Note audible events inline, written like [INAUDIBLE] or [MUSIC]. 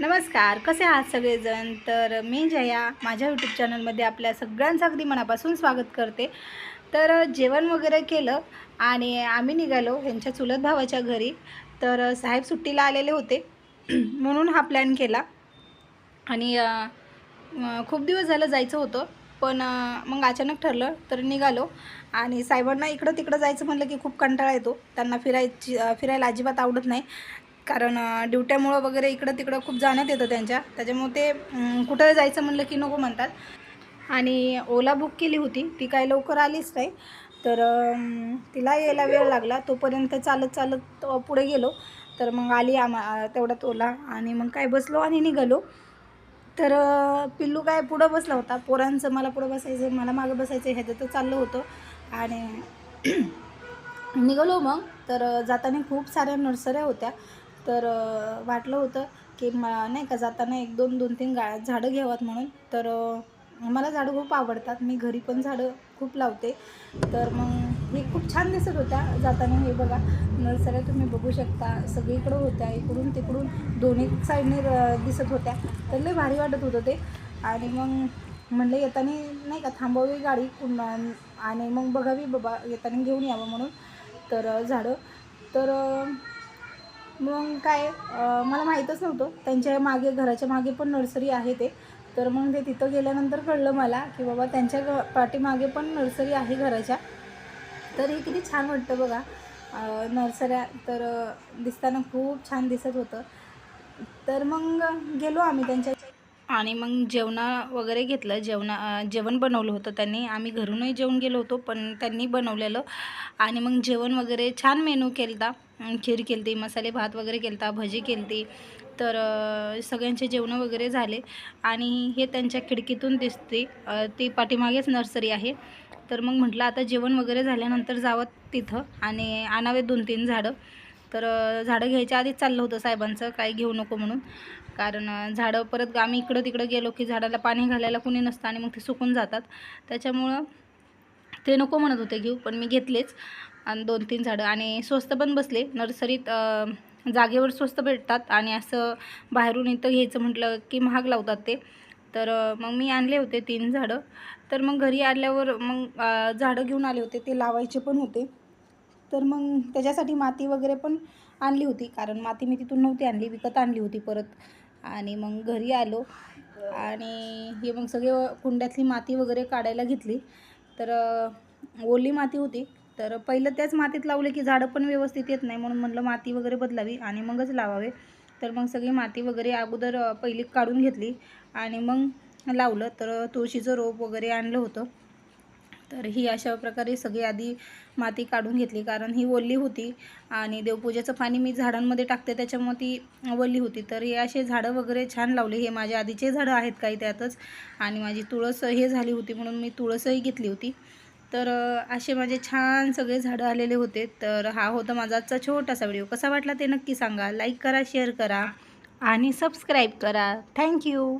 नमस्कार कसे आहात सगळेजण? तर मी जया माझ्या यूट्यूब चॅनलमध्ये आपल्या सगळ्यांचं अगदी मनापासून स्वागत करते. तर जेवण वगैरे केलं आणि आम्ही निघालो ह्यांच्या चुलत भावाच्या घरी. तर साहेब सुट्टीला आलेले होते. [CLEARS THROAT] म्हणून हा प्लॅन केला. आणि खूप दिवस झालं जायचं होतं. पण मग अचानक ठरलं तर निघालो. आणि साहेबांना इकडं तिकडं जायचं म्हटलं की खूप कंटाळा येतो. त्यांना फिरायची फिरायला अजिबात आवडत नाही. कारण ड्युट्यामुळं वगैरे इकडं तिकडं खूप जाण्यात येतं त्यांच्या. त्याच्यामुळे ते कुठं जायचं म्हणलं की नको म्हणतात. आणि ओला बुक केली होती. ती काय लवकर आलीच नाही. तर तिला यायला वेळ लागला. तोपर्यंत चालत चालत पुढे गेलो. तर मग आली आम्हा तेवढ्यात ओला. आणि मग काय बसलो आणि निघालो. तर पिल्लू काय पुढं बसला होता. पोरांचं मला पुढं बसायचं मला मागं बसायचं ह्याचं तर चाललं होतं. आणि [CLEARS THROAT] निघालो मग. तर जाताना खूप साऱ्या नर्सऱ्या होत्या. तर वाटलं होतं की म नाही का जाताना एक दोन दोन तीन गा झाडं घ्यावात म्हणून. तर मला झाडं खूप आवडतात. मी घरी पण झाडं खूप लावते. तर मग हे खूप छान दिसत होत्या जाताना हे बघा. नर्सऱ्या तुम्ही बघू शकता. सगळीकडं होत्या. इकडून तिकडून दोन्ही साईडने दिसत होत्या. तर लय भारी वाटत होतं ते. आणि मग म्हणलं येताना नाही का थांबावी गाडी आणि मग बघावी बाबा येताना घेऊन यावं म्हणून. तर झाडं. तर मग काय मला माहीतच नव्हतं. त्यांच्या मागे घराच्या मागे पण नर्सरी आहे ते. तर मग ते तिथं गेल्यानंतर कळलं मला की बाबा त्यांच्या ग पाठीमागे पण नर्सरी आहे घराच्या. तर हे किती छान वाटतं बघा. नर्सऱ्या तर दिसताना खूप छान दिसत होतं. तर मग गेलो आम्ही त्यांच्या आणि मग जेवणा वगैरे घेतलं. जेवणा जेवण बनवलं होतं त्यांनी. आम्ही घरूनही जेवण गेलो होतो पण त्यांनी बनवलेलं. आणि मग जेवण वगैरे छान मेनू केलता. खीर केलती मसाले भात वगैरे केलता भजी केलती. तर सगळ्यांचे जेवणं वगैरे झाले. आणि हे त्यांच्या खिडकीतून दिसते ती पाठीमागेच नर्सरी आहे. तर मग म्हटलं आता जेवण वगैरे झाल्यानंतर जावं तिथं. आणि आणावे दोन तीन झाडं. तर झाडं घ्यायच्या आधीच चाललं होतं साहेबांचं काही घेऊ नको म्हणून. कारण झाडं परत आम्ही इकडं तिकडं गेलो की झाडाला पाणी घालायला कुणी नसतं आणि मग ते सुकून जातात. त्याच्यामुळं ते नको म्हणत होते घेऊ पण मी घेतलेच. आणि दोन तीन झाडं. आणि स्वस्त पण बसले. नर्सरीत जागेवर स्वस्त भेटतात. आणि असं बाहेरून इथं घ्यायचं म्हटलं की महाग लावतात ते. तर मग मी आणले होते तीन झाडं. तर मग घरी आल्यावर मग झाडं घेऊन आले होते. ते लावायचे पण होते. तर मग त्याच्यासाठी माती वगैरे पण आणली होती. कारण माती मी तिथून नव्हती आणली. विकत आणली होती परत. आणि मग घरी आलो. आणि हे मग सगळे कुंड्यातली माती वगैरे काढायला घेतली. तर ओली माती होती. तर पहिलं त्याच मातीत लावले की झाडं पण व्यवस्थित येत नाही. म्हणून म्हटलं माती वगैरे बदलावी आणि मगच लावावे. तर मग सगळी माती वगैरे अगोदर पहिली काढून घेतली आणि मग लावलं. तर तुळशीचं रोप वगैरे आणलं होतं. तर ही अशा प्रकारे सगळी आधी माती काढून घेतली. कारण ही ओल्ली होती आणि देवपूजेचं पाणी मी झाडांमध्ये टाकते त्याच्यामुळे ती ओल्ली होती. तर हे असे झाडं वगैरे छान लावले. हे माझ्या आधीचे झाडं आहेत काही त्यातच. आणि माझी तुळस हे झाली होती म्हणून मी तुळसही घेतली होती. तर असे माझे छान सगळे झाडं आलेले होते. तर हा होता माझा आजचा छोटासा व्हिडिओ. कसा वाटला ते नक्की सांगा. लाईक करा शेअर करा आणि सबस्क्राईब करा. थँक्यू